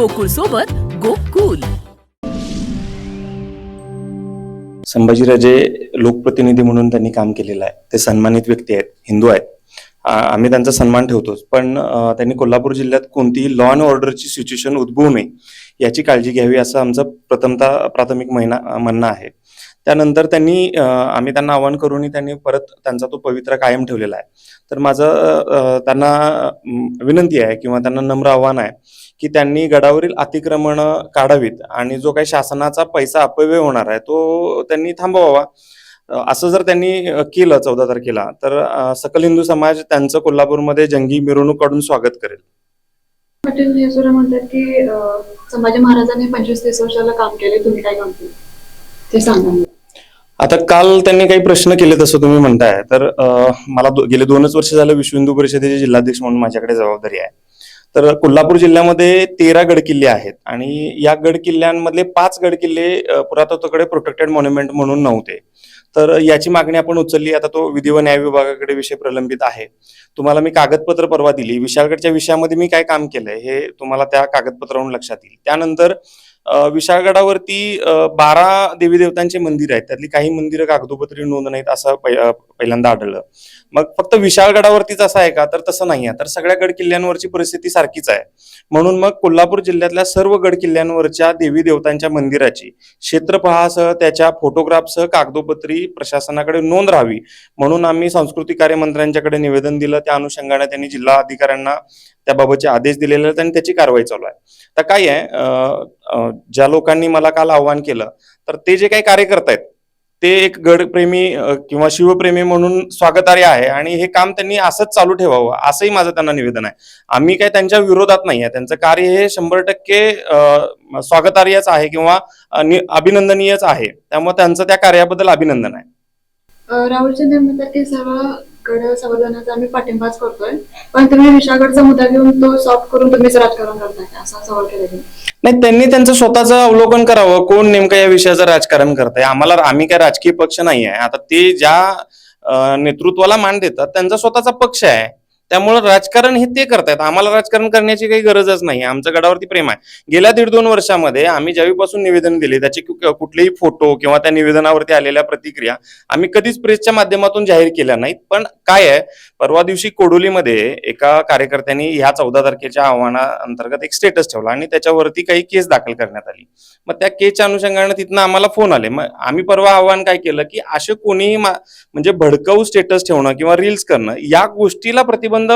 गोकुळ सोबत गोकुल. संभाजीराजे लोकप्रतिनिधी म्हणून त्यांनी काम केलेलं आहे. ते सन्मानित व्यक्ती आहेत हिंदू आहेत. आम्ही त्यांचा सन्मान ठेवतोच पण त्यांनी कोल्हापूर जिल्ह्यात कोणतीही लॉ अँड ऑर्डरची सिच्युएशन उद्भवू नये याची काळजी घ्यावी असं आमचं प्रथमतः प्राथमिक महिना म्हणणं आहे. त्यानंतर त्यांनी आम्ही त्यांना आवाहन करूनही त्यांनी परत त्यांचा तो पवित्रा कायम ठेवलेला आहे. तर माझं त्यांना विनंती आहे किंवा त्यांना नम्र आव्हान आहे की त्यांनी गडावरील अतिक्रमण काढावीत आणि जो काही शासनाचा पैसा अपव्यय होणार आहे तो त्यांनी थांबवावा. असं जर त्यांनी केलं चौदा तारखेला तर सकल हिंदू समाज त्यांचं कोल्हापूरमध्ये जंगी मिरवणूक काढून स्वागत करेल. पाटील हे सुद्धा म्हणतात की अं, संभाजी महाराजांनी पंचवीस तीस वर्षाला काम केले तुम्ही काय काम केले ते सांगा. मला. आता काल त्यांनी काही प्रश्न केले तसं तुम्ही म्हणताय तर मला दो- गेले दोनच वर्ष झालं विश्व हिंदू परिषदेचे जिल्हाध्यक्ष म्हणून माझ्याकडे जबाबदारी आहे. तर कोल्हापूर जिल्ह्यामध्ये तेरा गडकिल्ले आहेत आणि या गडकिल्ल्यांमधले पाच गडकिल्ले किल्ले पुरातत्वकडे प्रोटेक्टेड मॉन्युमेंट म्हणून नव्हते. तर याची मागणी आपण उचलली. आता तो विधी व न्याय विभागाकडे विषय प्रलंबित आहे. तुम्हाला मी कागदपत्र परवा दिली. विशाळगडच्या विषयामध्ये मी काय काम केलंय हे तुम्हाला त्या कागदपत्रावरून लक्षात येईल. त्यानंतर विशाळगडावरती बारा देवी देवतांचे मंदिर आहेत. त्यातली काही मंदिरं कागदोपत्री नोंद नाहीत असं पहिल्यांदा आढळलं. मग फक्त विशाळगडावरतीच असं आहे का? तर तसं नाही आहे. तर सगळ्या गड किल्ल्यांवरची परिस्थिती सारखीच आहे. म्हणून मग कोल्हापूर जिल्ह्यातल्या सर्व गड किल्ल्यांवरच्या देवी देवतांच्या मंदिराची क्षेत्रफळासह त्याच्या फोटोग्राफसह कागदोपत्री प्रशासनाकडे नोंद राहावी. म्हणून आम्ही सांस्कृतिक कार्य मंत्र्यांच्याकडे निवेदन दिलं. त्या अनुषंगाने त्यांनी जिल्हा अधिकाऱ्यांना त्याबाबतचे आदेश दिलेले आहेत आणि त्याची कारवाई चालू आहे. तर काय आहे ज्या लोकांनी मला काल आव्हान केलं तर ते जे काही कार्य आहेत ते एक गडप्रेमी किंवा शिवप्रेमी म्हणून स्वागतार्य आहे आणि हे काम त्यांनी असंच चालू ठेवावं असंही माझं त्यांना निवेदन आहे. आम्ही काय त्यांच्या विरोधात नाही आहे त्यांचं कार्य हे शंभर टक्के स्वागतार्यच आहे किंवा अभिनंदनीयच आहे. त्यामुळे त्यांचं त्या कार्याबद्दल अभिनंदन आहे. राहुल शिंदे म्हणतात आम्ही पाठिंबाच करतोय. पण तुम्ही विषयाकडचा मुद्दा घेऊन तो सॉफ्ट करून तुम्हीच राजकारण करताय. असा सवाल केला नाही त्यांनी त्यांचं स्वतःचं अवलोकन करावं. कोण नेमकं या विषयाचं राजकारण करतंय? आम्हाला आम्ही काय राजकीय पक्ष नाही आहे आता ते ज्या नेतृत्वाला मान देतात त्यांचा स्वतःचा पक्ष आहे. त्यामुळे राजकारण हे ते करतायत. आम्हाला राजकारण करण्याची काही गरजच नाही. आमच्या गडावरती प्रेम आहे. गेल्या दीड दोन वर्षामध्ये आम्ही ज्यावेळीपासून निवेदन दिले त्याचे कुठलेही फोटो किंवा त्या निवेदनावरती आलेल्या प्रतिक्रिया आम्ही कधीच प्रेसच्या माध्यमातून जाहीर केल्या नाहीत. पण काय आहे परवा दिवशी कोडोलीमध्ये एका कार्यकर्त्यांनी ह्या चौदा तारखेच्या आव्हाना अंतर्गत एक स्टेटस ठेवला आणि त्याच्यावरती काही केस दाखल करण्यात आली. मग त्या केसच्या अनुषंगाने तिथनं आम्हाला फोन आले. मग आम्ही परवा आव्हान काय केलं की असे कोणीही म्हणजे भडकवू स्टेटस ठेवणं किंवा रील्स करणं या गोष्टीला प्रतिबंध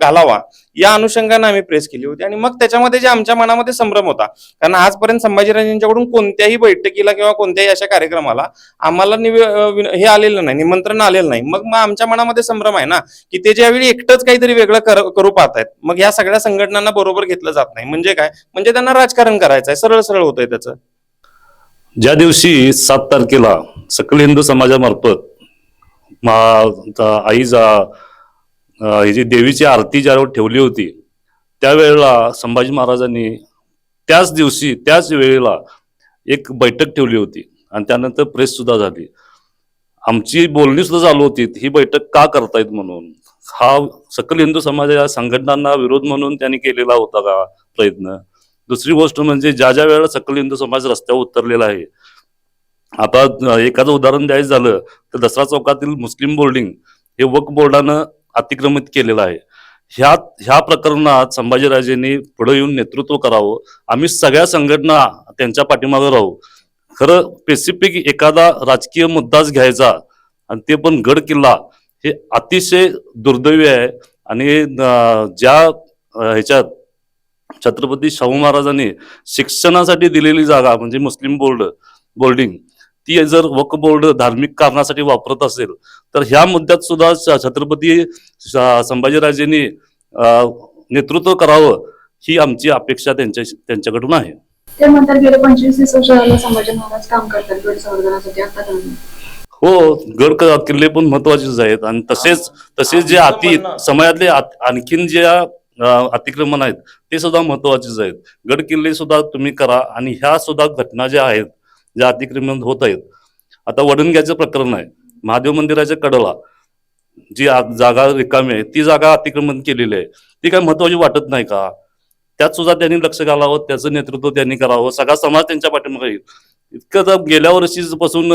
घालावा या अनुषंगाने आम्ही प्रेस केली होती. आणि मग त्याच्यामध्ये जे आमच्या मनामध्ये संभ्रम होता कारण आजपर्यंत संभाजीराजांच्याकडून कोणत्याही बैठकीला किंवा कोणत्याही अशा कार्यक्रमाला आम्हाला हे आलेलं नाही निमंत्रण आलेलं नाही. मग मग आमच्या मनामध्ये संभ्रम आहे ना. की ते ज्यावेळी एकटंच काहीतरी वेगळं कर- करू पाहतायत मग या सगळ्या संघटनांना बरोबर घेतलं जात नाही. म्हणजे काय? म्हणजे त्यांना राजकारण करायचं आहे सरळ सरळ होतंय त्याचं. ज्या दिवशी सात तारखेला सकल हिंदू समाजामार्फत आई जा जी देवीची आरती ज्यावेळी ठेवली होती त्यावेळेला संभाजी महाराजांनी त्याच दिवशी त्याच वेळेला एक बैठक ठेवली होती आणि त्यानंतर प्रेस सुद्धा झाली. आमची बोलणी सुद्धा चालू होती. ही बैठक का करतायत म्हणून? हा सकल हिंदू समाज या संघटनांना विरोध म्हणून त्यांनी केलेला होता का प्रयत्न? दुसरी गोष्ट म्हणजे ज्या ज्या वेळेला सकल हिंदू समाज रस्त्यावर उतरलेला आहे आता एखादं उदाहरण द्यायचं झालं तर दसरा चौकातील मुस्लिम बोर्डिंग हे वक बोर्डानं अतिक्रमित केलेलं आहे. ह्या ह्या प्रकरणात संभाजीराजेंनी पुढे येऊन नेतृत्व करावं. आम्ही सगळ्या संघटना त्यांच्या पाठीमागे राहू. खरं स्पेसिफिक एखादा राजकीय मुद्दाच घ्यायचा आणि ते पण गड किल्ला हे अतिशय दुर्दैवी आहे. आणि ज्या ह्याच्यात छत्रपती शाहू महाराजांनी शिक्षणासाठी दिलेली जागा म्हणजे मुस्लिम बोर्ड बोर्डिंग ती जर वक बोर्ड धार्मिक कारणासाठी वापरत असेल तर ह्या मुद्द्यात सुद्धा छत्रपती संभाजीराजेंनी नेतृत्व करावं ही आमची अपेक्षा त्यांच्या त्यांच्याकडून आहे. ते म्हणतात गेले पंचवीस तीस वर्षाला संभाजी महाराज काम करतात गड संवर्धनासाठी आता हो गड किल्ले पण महत्वाचेच आहेत. आणि तसेच तसेच जे अति समयातले आणखीन जे अतिक्रमण आहेत ते सुद्धा महत्वाचेच आहेत. गड किल्ले सुद्धा तुम्ही करा आणि ह्या सुद्धा घटना ज्या आहेत ज्या अतिक्रमण होत आहेत आता वडणग्याचं प्रकरण आहे. महादेव मंदिराच्या कडला जी जागा रिकामी आहे ती जागा अतिक्रमण केलेली आहे. ती काय महत्वाची वाटत नाही का? त्यात सुद्धा त्यांनी लक्ष घालावं त्याचं नेतृत्व त्यांनी करावं. सगळा समाज त्यांच्या पाठीमागे येईल. इतकं तर गेल्या वर्षीपासून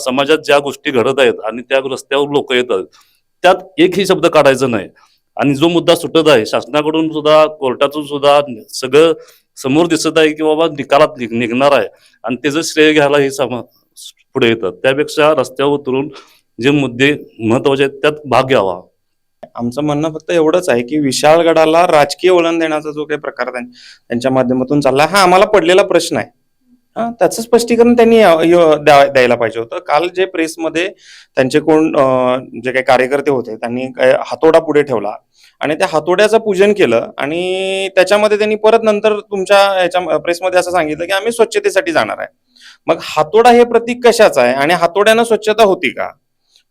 समाजात ज्या गोष्टी घडत आहेत आणि त्या रस्त्यावर लोक येतात त्यात एकही शब्द काढायचा नाही. आणि जो मुद्दा सुटत आहे शासनाकडून सुद्धा कोर्टातून सुद्धा सगळं समोर दिसत आहे की बाबा निकालात निघणार आहे. आणि त्याचं श्रेय घ्यायला हे समा पुढे येतात. त्यापेक्षा रस्त्यावर उतरून जे मुद्दे महत्त्वाचे आहेत त्यात भाग घ्यावा. आमचं म्हणणं फक्त एवढंच आहे की विशाळगडाला राजकीय वळण देण्याचा जो काही प्रकार त्यांच्या माध्यमातून चालला हा आम्हाला पडलेला प्रश्न आहे. हा त्याचं स्पष्टीकरण त्यांनी द्यायला पाहिजे होतं. काल जे प्रेसमध्ये त्यांचे कोण जे काही कार्यकर्ते होते त्यांनी हातोडा पुढे ठेवला आणि त्या हातोड्याचं पूजन केलं आणि त्याच्यामध्ये त्यांनी परत नंतर तुमच्या याच्या प्रेसमध्ये असं सांगितलं की आम्ही स्वच्छतेसाठी जाणार आहे. मग हातोडा हे प्रतीक कशाचं आहे आणि हातोड्यानं स्वच्छता होती का?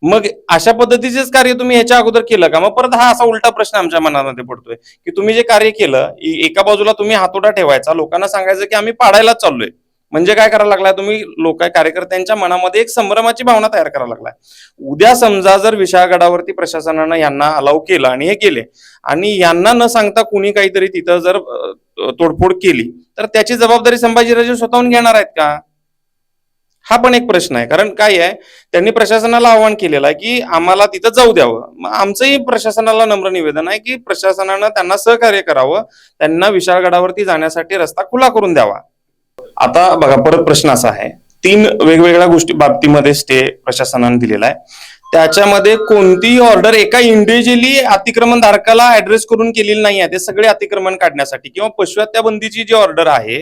मग अशा पद्धतीचेच कार्य तुम्ही ह्याच्या अगोदर केलं का? मग परत हा असा उलटा प्रश्न आमच्या मनामध्ये पडतोय की तुम्ही जे कार्य केलं एका बाजूला तुम्ही हातोडा ठेवायचा लोकांना सांगायचं की आम्ही पाडायलाच चाललोय. म्हणजे काय करायला लागलाय तुम्ही? लोक कार्यकर्त्यांच्या मनामध्ये एक संभ्रमाची भावना तयार करायला लागलाय. उद्या समजा जर विशाळगडावरती प्रशासनानं यांना अलाव केलं आणि हे केले आणि यांना न सांगता कुणी काहीतरी तिथं जर तोडफोड केली तर त्याची जबाबदारी संभाजीराजे स्वतःहून घेणार आहेत का? हा पण एक प्रश्न आहे. कारण काय आहे त्यांनी प्रशासनाला आव्हान केलेलं आहे की आम्हाला तिथं जाऊ द्यावं. मग आमचंही प्रशासनाला नम्र निवेदन आहे की प्रशासनानं त्यांना सहकार्य करावं. त्यांना विशाळगडावरती जाण्यासाठी रस्ता खुला करून द्यावा. आता बघा परत प्रश्न असा आहे. तीन वेगवेगळ्या गोष्टी बाबतीमध्ये स्टे प्रशासनाने दिलेला आहे. त्याच्यामध्ये कोणतीही ऑर्डर एका इंडिव्हिज्युअली अतिक्रमण धारकाला ऍड्रेस करून केलेली नाही आहे. ते सगळे अतिक्रमण काढण्यासाठी किंवा पशुहत्या बंदीची जी ऑर्डर आहे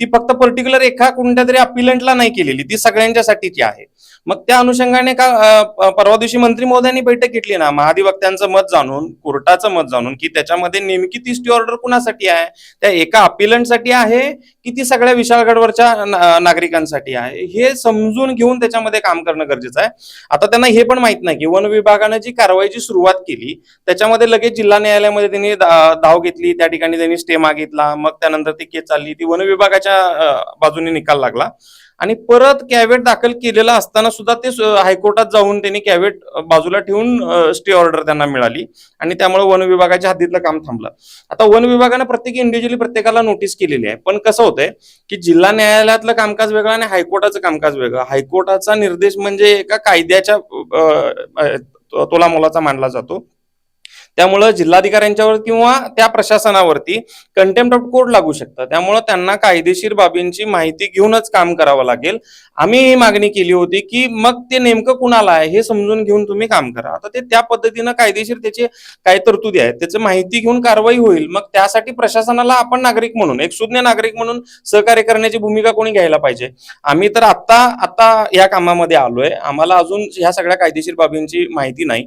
ती फक्त पर्टिक्युलर एका कोणत्या तरी अपिलंटला नाही केलेली ती सगळ्यांच्यासाठीची आहे. मग त्या अनुषंगाने का परवा दिवशी मंत्री महोदयांनी बैठक घेतली ना महाधिवक्त्यांचं मत जाणून कोर्टाचं मत जाणून की त्याच्यामध्ये नेमकी ती स्टे ऑर्डर कुणासाठी आहे? त्या एका अपिलंटसाठी आहे की ती सगळ्या विशाळगडवरच्या नागरिकांसाठी आहे? हे समजून घेऊन त्याच्यामध्ये काम करणं गरजेचं आहे. आता त्यांना हे पण माहीत नाही की वन विभागानं जी कारवाईची सुरुवात केली त्याच्यामध्ये लगेच जिल्हा न्यायालयामध्ये त्यांनी धाव घेतली त्या ठिकाणी त्यांनी स्टे मागितला मग त्यानंतर ती केस चालली. ती वन विभागाच्या अं, बाजूने निकाल लागला. आणि परत कॅवेट दाखल केलेला असताना सुद्धा ते हायकोर्टात जाऊन त्यांनी कॅवेट बाजूला ठेवून स्टे ऑर्डर त्यांना मिळाली. आणि त्यामुळे वन विभागाच्या हद्दीतलं काम थांबलं. आता वन विभागानं प्रत्येक इंडिव्हिज्युअली प्रत्येकाला नोटीस केलेली आहे. पण कसं होतंय की जिल्हा न्यायालयातलं कामकाज वेगळं आणि हायकोर्टाचं कामकाज वेगळं. हायकोर्टाचा निर्देश म्हणजे एका कायद्याच्या तोला मोलाचा तोलामोलाचा मानला जातो. त्यामुळं जिल्हाधिकाऱ्यांच्यावर किंवा त्या प्रशासनावरती कंटेम्प्ट ऑफ कोर्ट लागू शकतं. त्यामुळं त्यांना कायदेशीर बाबींची माहिती घेऊनच काम करावं लागेल. आम्ही ही मागणी केली होती की मग ते नेमकं कुणाला आहे हे समजून घेऊन तुम्ही काम करा. आता ते त्या पद्धतीनं कायदेशीर त्याचे काय तरतुदी आहेत त्याची माहिती घेऊन कारवाई होईल. मग त्यासाठी प्रशासनाला आपण नागरिक म्हणून एक सुज्ञ नागरिक म्हणून सहकार्य करण्याची भूमिका कोणी घ्यायला पाहिजे? आम्ही तर आता आता या कामामध्ये आलोय. आम्हाला अजून ह्या सगळ्या कायदेशीर बाबींची माहिती नाही.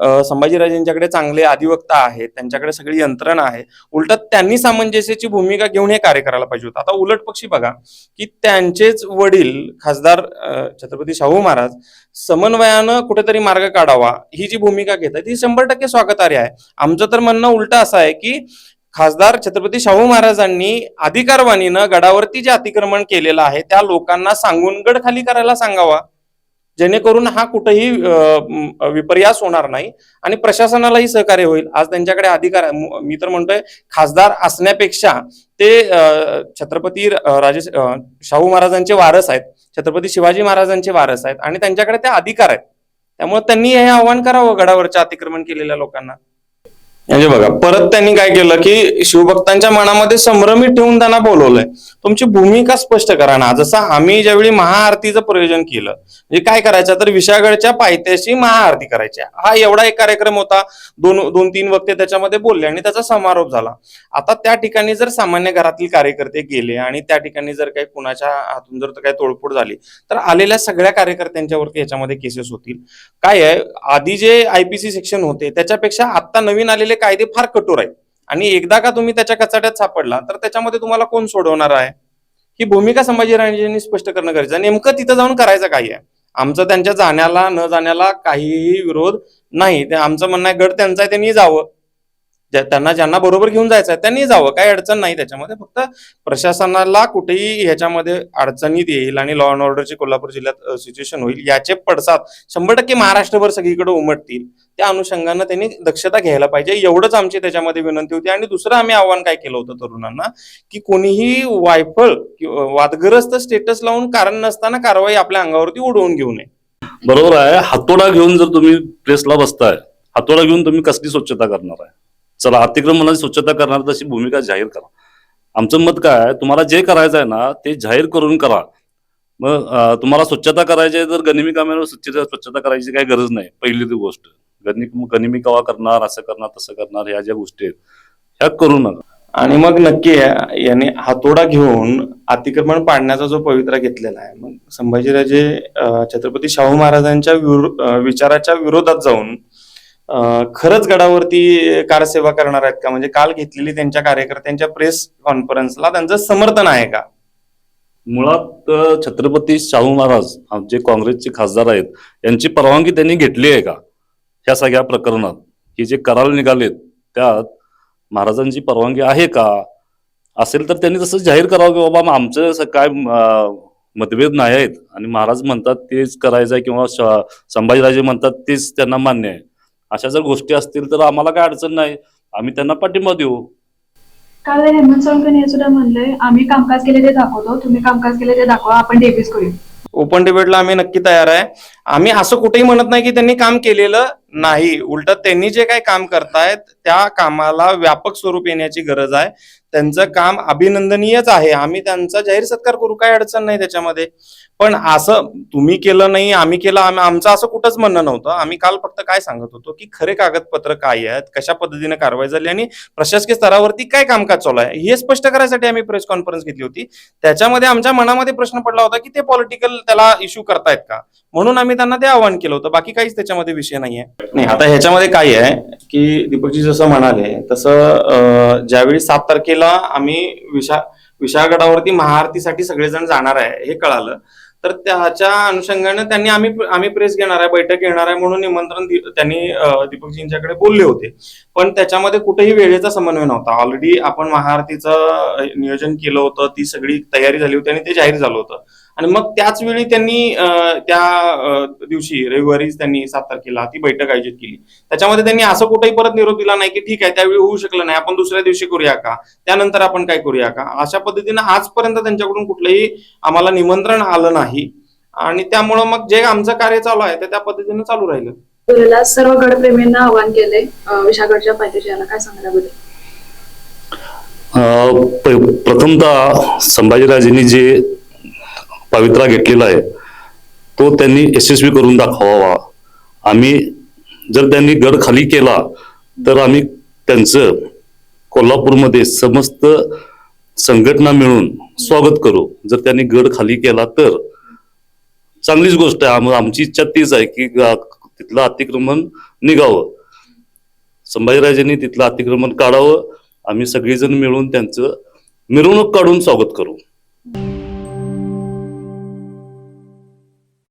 संभाजीराजेंच्याकडे चांगले अधिवक्ता आहेत त्यांच्याकडे सगळी यंत्रणा आहे. उलट त्यांनी सामंजस्याची भूमिका घेऊन हे कार्य करायला पाहिजे होतं. आता उलट पक्षी बघा की त्यांचेच वडील खासदार छत्रपती शाहू महाराज समन्वयानं कुठेतरी मार्ग काढावा ही जी भूमिका घेत आहे ती शंभर टक्के स्वागतार्ह आहे. आमचं तर म्हणणं उलट असं आहे की खासदार छत्रपती शाहू महाराजांनी अधिकारवाणीनं गडावरती जे अतिक्रमण केलेलं आहे त्या लोकांना सांगून गड खाली करायला सांगावा. जेणेकरून हा कुठेही विपर्यास होणार नाही आणि प्रशासनालाही सहकार्य होईल आज त्यांच्याकडे अधिकार आहे. मी तर म्हणतोय खासदार असण्यापेक्षा ते छत्रपती राजे शाहू महाराजांचे वारस आहेत छत्रपती शिवाजी महाराजांचे वारस आहेत आणि त्यांच्याकडे ते अधिकार आहेत त्यामुळे त्यांनी हे आव्हान करावं गडावरच्या अतिक्रमण केलेल्या लोकांना म्हणजे बघा परत त्यांनी काय केलं की शिवभक्तांच्या मनामध्ये संभ्रमित ठेवून त्यांना बोलवलंय. तुमची भूमिका स्पष्ट करा ना. जसं आम्ही ज्यावेळी महाआरतीचं प्रयोजन केलं म्हणजे काय करायचं? तर विशागडच्या पायथ्याशी महाआरती करायची. हा एवढा एक कार्यक्रम होता. दोन दोन तीन वक्ते त्याच्यामध्ये बोलले आणि त्याचा समारोप झाला. आता त्या ठिकाणी जर सामान्य घरातील कार्यकर्ते गेले आणि त्या ठिकाणी जर काही कुणाच्या हातून जर काही तोडफोड झाली तर आलेल्या सगळ्या कार्यकर्त्यांच्यावरती याच्यामध्ये केसेस होतील. काय आहे? आधी जे आयपीसी सेक्शन होते त्याच्यापेक्षा आता नवीन आलेले कायदे फार कठोर आहेत. आणि एकदा का तुम्ही त्याच्या कचाट्यात सापडला तर त्याच्यामध्ये तुम्हाला कोण सोडवणार आहे? ही भूमिका संभाजी राणेजींनी स्पष्ट करणं गरजेचं आहे. नेमकं तिथं जाऊन करायचं काय आहे? आमचं त्यांच्या जाण्याला न जाण्याला काहीही विरोध नाही. आमचं म्हणणं आहे गड त्यांचा आहे त्यांनी जावं. त्यांना ज्यांना बरोबर घेऊन जायचं आहे त्यांनी जावं. काही अडचण नाही त्याच्यामध्ये. फक्त प्रशासनाला कुठेही ह्याच्यामध्ये अडचणीत येईल आणि लॉ अँड ऑर्डरची कोल्हापूर जिल्ह्यात सिच्युएशन होईल याचे पडसाद शंभर टक्के महाराष्ट्रभर सगळीकडे उमटतील. त्या अनुषंगानं त्यांनी दक्षता घ्यायला पाहिजे. एवढंच आमची त्याच्यामध्ये विनंती होती. आणि दुसरं आम्ही आव्हान काय केलं होतं तरुणांना? की कोणीही वायफळ किंवा वादग्रस्त स्टेटस लावून कारण नसताना कारवाई आपल्या अंगावरती उडवून घेऊ नये. बरोबर आहे. हातोडा घेऊन जर तुम्ही प्रेसला बसताय हातोडा घेऊन तुम्ही कसली स्वच्छता करणार आहे? चला अतिक्रमणाची स्वच्छता करणार तशी भूमिका जाहीर करा. आमचं मत काय तुम्हाला जे करायचं आहे ना ते जाहीर करून करा. मग तुम्हाला स्वच्छता करायची आहे तर गनिमी कामावर स्वच्छता स्वच्छता करायची काही गरज नाही पहिली ती गोष्ट. गनि गनिमी कवा करणार असं करणार तसं करणार ह्या ज्या गोष्टी आहेत ह्या करू नका आणि मग नक्की याने हातोडा घेऊन अतिक्रमण पाडण्याचा जो पवित्रा घेतलेला आहे मग संभाजीराजे छत्रपती शाहू महाराजांच्या विचाराच्या विरोधात जाऊन खरंच गडावरती कारसेवा करणार आहेत का? म्हणजे काल घेतलेली त्यांच्या कार्यकर्त्यांच्या प्रेस कॉन्फरन्सला त्यांचं समर्थन आहे का? मुळात छत्रपती शाहू महाराज जे काँग्रेसचे खासदार आहेत यांची परवानगी त्यांनी घेतली आहे का? ह्या सगळ्या प्रकरणात. हे जे करार निघालेत त्यात महाराजांची परवानगी आहे का? असेल तर त्यांनी तसं जाहीर करावं की बाबा आमचं असं काय मतभेद नाही आहेत. आणि महाराज म्हणतात तेच करायचं आहे किंवा संभाजीराजे म्हणतात तेच त्यांना मान्य आहे. अशा जर गोष्टी असतील तर आम्हाला काय अडचण नाही. आम्ही त्यांना पाठिंबा देऊ. काल हेमंत सोनकर हे सुद्धा म्हणले आम्ही कामकाज केले ते दाखवतो तुम्ही कामकाज केले ते दाखवा आपण डेबिस करू ओपन डिबेटला आम्ही नक्की तयार आहे. आम्ही असं कुठेही म्हणत नाही की त्यांनी काम केलेलं नाही. उलट त्यांनी जे काही काम करतायत त्या कामाला व्यापक स्वरूप येण्याची गरज आहे. त्यांचं काम अभिनंदनीयच आहे. आम्ही त्यांचा जाहीर सत्कार करू काही अडचण नाही त्याच्यामध्ये. पण असं तुम्ही केलं नाही आम्ही केलं आम्ही आमचं असं कुठंच म्हणणं नव्हतं. आम्ही काल फक्त काय सांगत होतो की खरे कागदपत्र काय आहेत कशा पद्धतीने कारवाई झाली आणि प्रशासकीय स्तरावरती काय कामकाज चालू आहे हे स्पष्ट करायसाठी आम्ही प्रेस कॉन्फरन्स घेतली होती. त्याच्यामध्ये आमच्या मनामध्ये प्रश्न पडला होता की ते पॉलिटिकल त्याला इश्यू करतायत का? म्हणून आम्ही त्यांना ते आवाहन केलं होतं. बाकी काहीच त्याच्यामध्ये विषय नाहीये. नाही आता ह्याच्यामध्ये काय आहे की दीपकजी जसं म्हणाले तसं ज्यावेळी सात तारखेला आम्ही विशा विशाळगडावरती महाआरतीसाठी सगळेजण जाणार आहे हे कळालं. तर त्याच्या अनुषंगाने त्यांनी आम्ही आम्ही प्रेस घेणार आहे बैठक घेणार आहे म्हणून निमंत्रण त्यांनी दीपकजींच्याकडे बोलले होते. पण त्याच्यामध्ये कुठेही वेळेचा समन्वय नव्हता. ऑलरेडी आपण महाआरतीचं नियोजन केलं होतं ती सगळी तयारी झाली होती आणि ते जाहीर झालं होतं. आणि मग त्याच वेळी त्यांनी त्या दिवशी रविवारीच त्यांनी सात तारखेला ती बैठक आयोजित केली. त्याच्यामध्ये त्यांनी असं कुठेही परत निरोप दिला नाही की ठीक आहे त्यावेळी होऊ शकलं नाही. आपण दुसऱ्या दिवशी करूया का? त्यानंतर आपण काय करूया का? अशा पद्धतीनं आजपर्यंत त्यांच्याकडून कुठलंही आम्हाला निमंत्रण आलं नाही. आणि त्यामुळं मग जे आमचं कार्य चालू आहे ते त्या पद्धतीनं चालू राहिलं. तुला सर्व गडप्रेमींना आवाहन केले विशागडच्या पायथ्याशी याला काय सांगायला प्रथमतः संभाजीराजेंनी जे पवित्रा घेतलेला आहे तो त्यांनी यशस्वी करून दाखवावा. आम्ही जर त्यांनी गड खाली केला तर आम्ही त्यांचं कोल्हापूरमध्ये समस्त संघटना मिळून स्वागत करू. जर त्यांनी गड खाली केला तर. चांगलीच गोष्ट आहे. आमची इच्छा तीच आहे की तिथलं अतिक्रमण निघावं. संभाजीराजांनी तिथलं अतिक्रमण काढावं. आम्ही सगळेजण मिळून त्यांचं मिरवणूक काढून स्वागत करू.